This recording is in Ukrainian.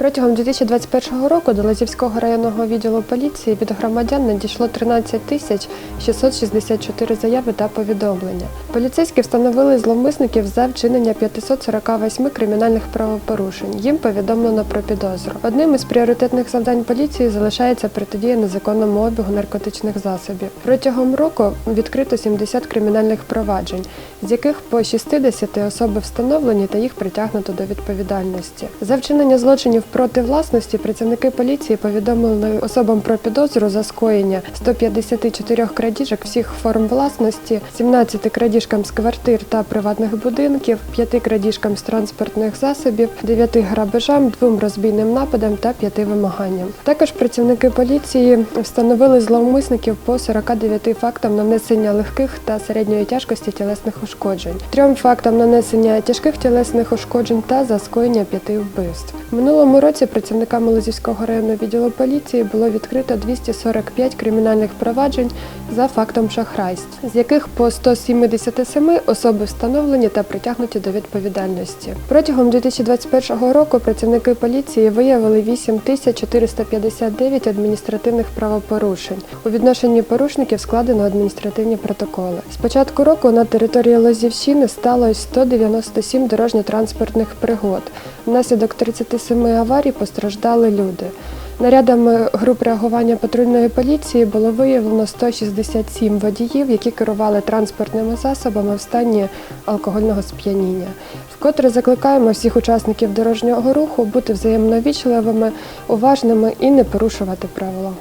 Протягом 2021 року до Лазівського районного відділу поліції від громадян надійшло 13 тисяч 664 заяви та повідомлення. Поліцейські встановили зловмисників за вчинення 548 кримінальних правопорушень. Їм повідомлено про підозру. Одним із пріоритетних завдань поліції залишається протидія незаконному обігу наркотичних засобів. Протягом року відкрито 70 кримінальних проваджень, з яких по 60 особи встановлені та їх притягнуто до відповідальності. За вчинення злочинів проти власності працівники поліції повідомили особам про підозру за скоєння 154 крадіжок всіх форм власності, 17 крадіжкам з квартир та приватних будинків, 5 крадіжкам з транспортних засобів, 9 грабежам, 2 розбійним нападам та 5 вимаганням. Також працівники поліції встановили зловмисників по 49 фактам нанесення легких та середньої тяжкості тілесних ушкоджень, трьом фактам нанесення тяжких тілесних ушкоджень та за скоєння п'яти вбивств. В році працівниками Лозівського районного відділу поліції було відкрито 245 кримінальних проваджень за фактом шахрайств, з яких по 177 особи встановлені та притягнуті до відповідальності. Протягом 2021 року працівники поліції виявили 8459 адміністративних правопорушень. У відношенні порушників складено адміністративні протоколи. З початку року на території Лозівщини сталося 197 дорожньо-транспортних пригод. Внаслідок 37 аварій постраждали люди. Нарядами груп реагування патрульної поліції було виявлено 167 водіїв, які керували транспортними засобами в стані алкогольного сп'яніння. Вкотре закликаємо всіх учасників дорожнього руху бути взаємновічливими, уважними і не порушувати правила.